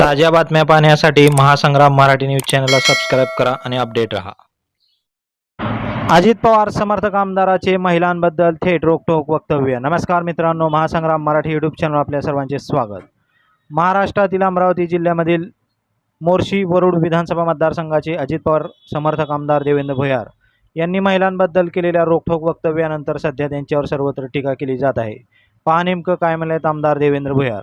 ताज्या बातम्या पाहण्यासाठी महासंग्राम मराठी न्यूज चॅनलला सबस्क्राईब करा आणि अपडेट रहा. अजित पवार समर्थक आमदाराचे महिलांबद्दल थेट रोकटोक वक्तव्य. नमस्कार मित्रांनो महासंग्राम मराठी यूट्यूब चॅनल आपल्या सर्वांचे स्वागत. महाराष्ट्रातील अमरावती जिल्ह्यामधील मोर्शी वरुड विधानसभा मतदारसंघाचे अजित पवार समर्थक आमदार देवेंद्र भुयार यांनी महिलांबद्दल केलेल्या रोखोक वक्तव्यानंतर सध्या त्यांच्यावर सर्वत्र टीका केली जात आहे. पहा नेमकं काय म्हणलेत आमदार देवेंद्र भुयार.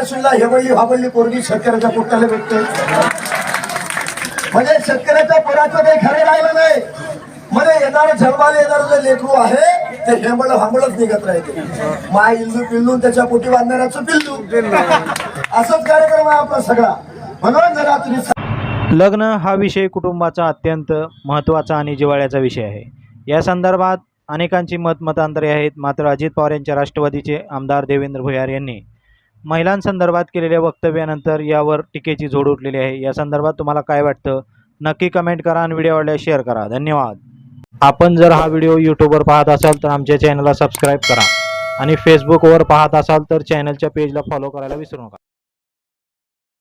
आहे हेवळी सुद्धा पोरगी शेतकऱ्याच्या पोटाला भेटते. म्हणजे शेतकऱ्याच्या पोराचं काही खरं राहिलं नाही. म्हणजे येणार जन्माला येणार जे लेकरू आहे ते हेंबळ हांबळच निघत राहते. माय इल्लू पिल्लू त्याच्या पोटी बांधणाऱ्याचं पिल्लू. असंच कार्यक्रम आहे आपला सगळा. म्हणून जरा तुम्ही लग्न हा विषय कुटुंबाचा अत्यंत महत्त्वाचा आणि जिवाळ्याचा विषय आहे. या संदर्भात अनेकांची मत मतांतरे आहेत. मात्र अजित पवार यांच्या राष्ट्रवादीचे आमदार देवेंद्र भुयार यांनी महिलांसंदर्भात केलेल्या वक्तव्यानंतर यावर टीकेची जोड उठलेली आहे. या संदर्भात तुम्हाला काय वाटतं? नक्की कमेंट करा आणि व्हिडिओ आवडल्यास शेअर करा. धन्यवाद. आपण जर हा व्हिडिओ यूट्यूबवर पाहत असाल तर आमच्या चॅनलला सबस्क्राईब करा आणि फेसबुकवर पाहत असाल तर चॅनलच्या पेजला फॉलो करायला विसरू नका.